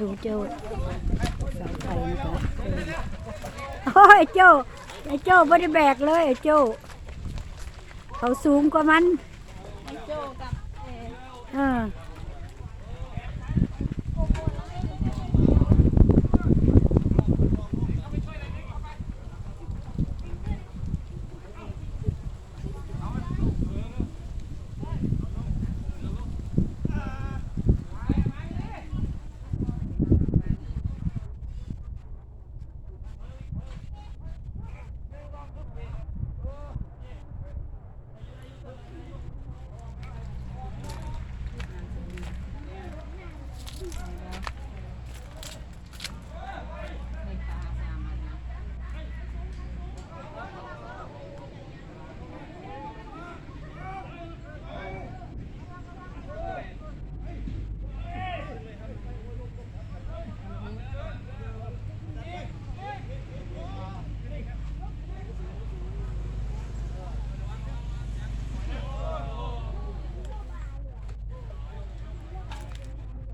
ดูเจ้าเสาไฟนะคะโอ้ยไอ้เจ้าไอ้เจ้าไม่ได้แบกเลยไอ้เจ้าเขาสูงกว่ามันโจกับเออ เออ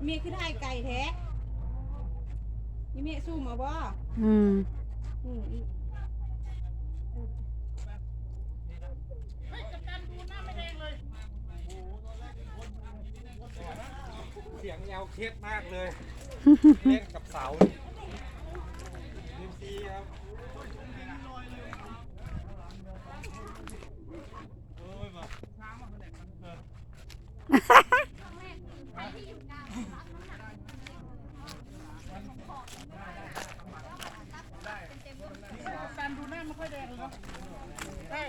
เมียขึ้นไอไก่แท้นี่เมียสู้มาบ่อืมอืมอีเสียงยาวเคสมากเลย เล่นกับเสาดิมซีครับโอ้ยมา ไม่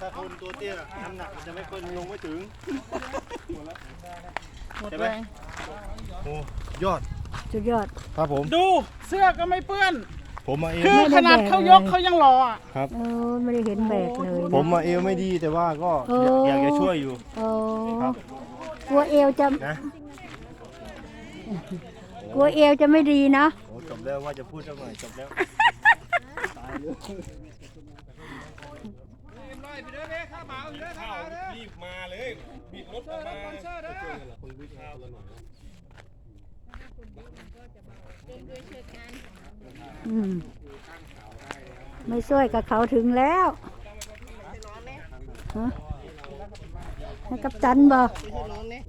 ถ้าคนตัวเตี้ยน้ำหนักมันจะไม่ค่อยลงไม่ถึงหมดใช่แรไหมงโอ้ยอดสุดยอด ครับผม ดูเสื้อก็ไม่เปื้อน ผมมาเอวคือขนาดเขายกเขายังรออะครับเออไม่ได้เห็นแบกเลยผมนะมาเอวไม่ดีแต่ว่าก็อยากอยากจะช่วยอยู่โอ้ครับกลัวเอวจะนะกลัวเอวจะไม่ดีนะโอ้จบแล้วว่าจะพูดสักหน่จบแล้ว ข้าวเหมาเด้อข้าวเหมาเด้อรีบมาเลยบิดรถออกมาสปอนเซอร์เด้ออืมไม่ช่วยกับเขาถึงแล้วฮะให้กับจันบ่ไปเถอะน้องเนี่ย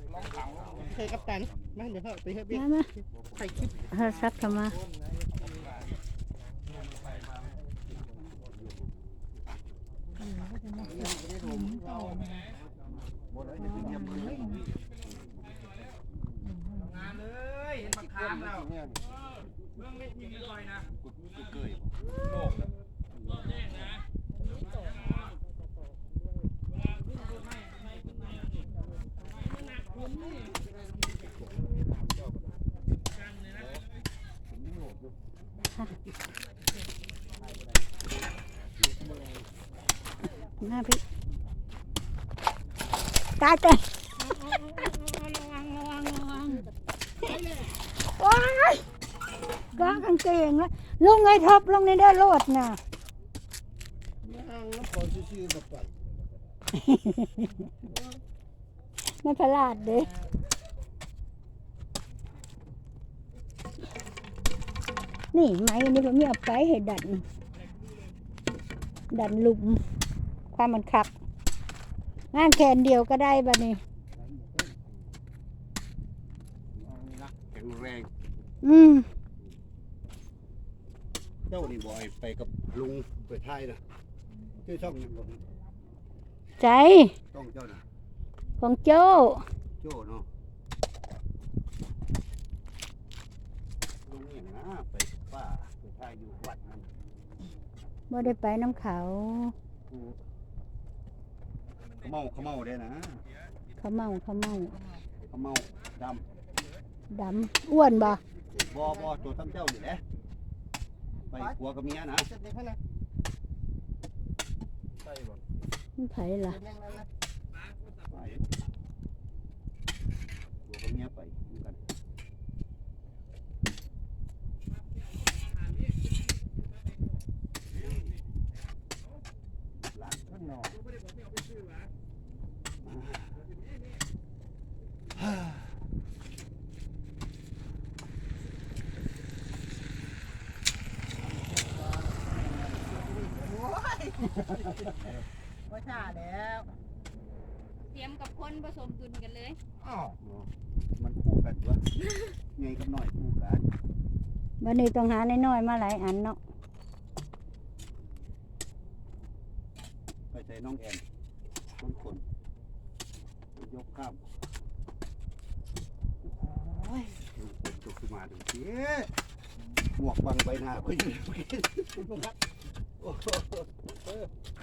เคยกับตันมาเดี๋ยวเถอะไปเถอะพี่มามาถ่ายคลิปเออซักเข้ามา หน้าพี่ตายเตะว้ายกางกางเกงแล้วลงไงท็อปลงในเด้อโลดน่ะไม่พลาดเด้นี่ไม้นี่ผมเอาไปให้ดัน ดันหลุม ความมันขับงานแขนเดียวก็ได้บะนี่แข็งแรง อืมเจ้านี่บอยไปกับลุงไปไทยนะชื่อช่องยังบอกใจช่องเจ้านะของโจ้โจ้เนาะลุงอย่างนะไปกับป้าไปไทยอยู่วัดนั้นบ่ได้ไปน้ำเขา กู เขาเมาเขาเมาได้นะเขาเมาเขาเมาเขาเมาดดำอ้วนบ่ำบอบอตัวตั้งเจ้าอยู่แหละไปกลัวกับเมียนะเสร็จเลยพ่อนะใช่บ่มันไผล่ะไปกลัวกับเมียไปอยู่กันหลานข้างนอก ว่าชา แล้วเตรียมกับคนผสมดุลกันเลย อ้าวมันคู่กันวะไงกับน้อยคู่กันวันนี้ต้องหาน้อยๆมาหลายอันเนาะไปใส่น้องแอนน้องคนยกข้ามโอ้ยลุงคนตกขึ้นมาถึงเสียหมวกบังใบหน้าก็อยู่เมื่อกี้โอ้โ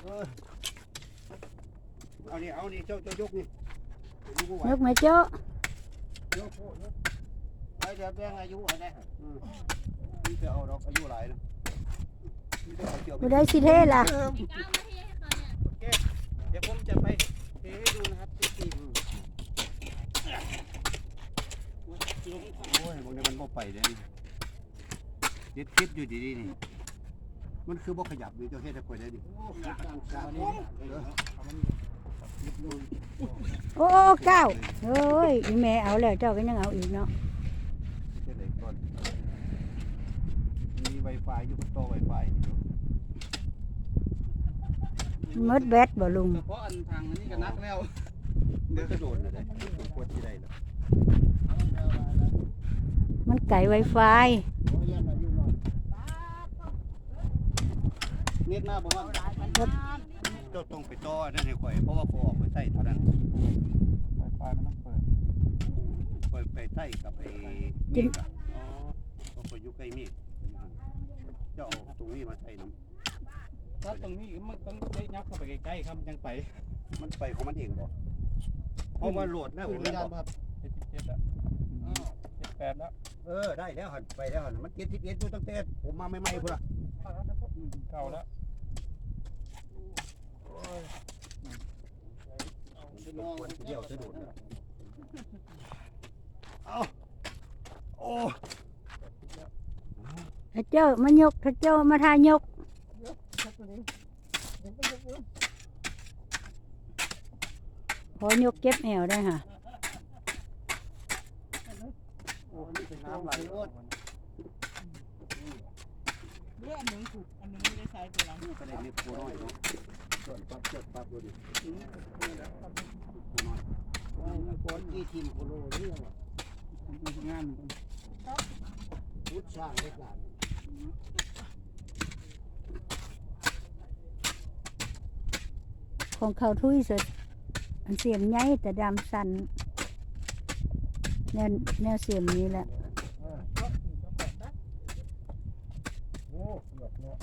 ห เออเออเอานี่เอานี่เจ้าเจ้ายกนี่ยกบ่ไหวยกไหมโจ้ยกโอ้ยกไอ้เดี๋ยวแบ่งอายุไว้ได้อืมนี่จะเอาดอกอายุหลายนะนี่จะเอาเกี่ยวไปบ่ได้สิเทล่ะ เดี๋ยวผมจะไปเทให้ดูนะครับที่ตีโอ้ยบางทีมันบ่ไปเลยนี่เด็ดคลิปอยู่ดีๆนี่ มันคือบ่ขยับอยู่เจ้าเฮ็ดให้ข่อยได้ดิเออ โอ้เก้าเฮ้ยอีแม่เอาแล้วเจ้าก็ยังเอาอีกเนาะเฮ็ดได้ก่อนมี Wi-Fi อยู่บนโต๊ะ Wi-Fi นี่มดแบตบ่ลุงเฉพาะอันทางนี้ก็นักแล้วมันกระโดดน่ะได้สมควรที่ได้แล้วมันไก่ไวไฟเน็ตหน้าบ่ว่า เจ้าต้องไปต่อนั่นให้ข่อยเพราะว่าเขาออกไปใต้เท่านั้นไฟฟ้ามันต้องเปิดข่อยไปใต้กับไอ้เมฆอะอ๋อก็ข่อยอยู่ใกล้เมฆเจ้าเอาตรงนี้มาใส่น้ำถ้าตรงนี้มันต้องได้ยับเข้าไปใกล้ๆครับยังไปมันไปของมันเองบ่เพราะว่าโหลดนะผมเลยบอกเจ็ดสิบเจ็ดแล้วเจ็ดแปดแล้วเออได้แล้วหันไปแล้วหันมันเจ็ดสิบเอ็ดอยู่ตั้งแต่ผมมาใหม่ๆพุ่นละเก่าแล้ว ควรเดี่ยวจะโดดเอาโอ้ถ้าเจ้ามายกถ้าเจ้ามาทายกพอยกเก็บแอวได้ค่ะน้ำไหลโอดเรื่องอันหนึงถูกอันนึงไม่ได้ใช้ตัวหลังก็ได้เล็กโคน้อยเนาะ เกิดปั๊บเกิดปั๊บดูดิโคน้อนกี่ทีมโคโลเรื่องงานพุทธสร้างเล็กหลานของเขาทุยสุดเสียมใหญ่แต่ดำสันแนวแนวเสียมนี้แหละโอ้เกือบเนาะ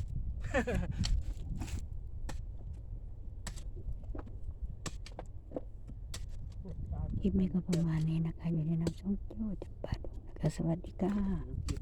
คลิปนี้ก็ประมาณนี้นะคะ อยู่ในน้ำช่องโจ้จับปาดงนะคะ สวัสดีค่ะ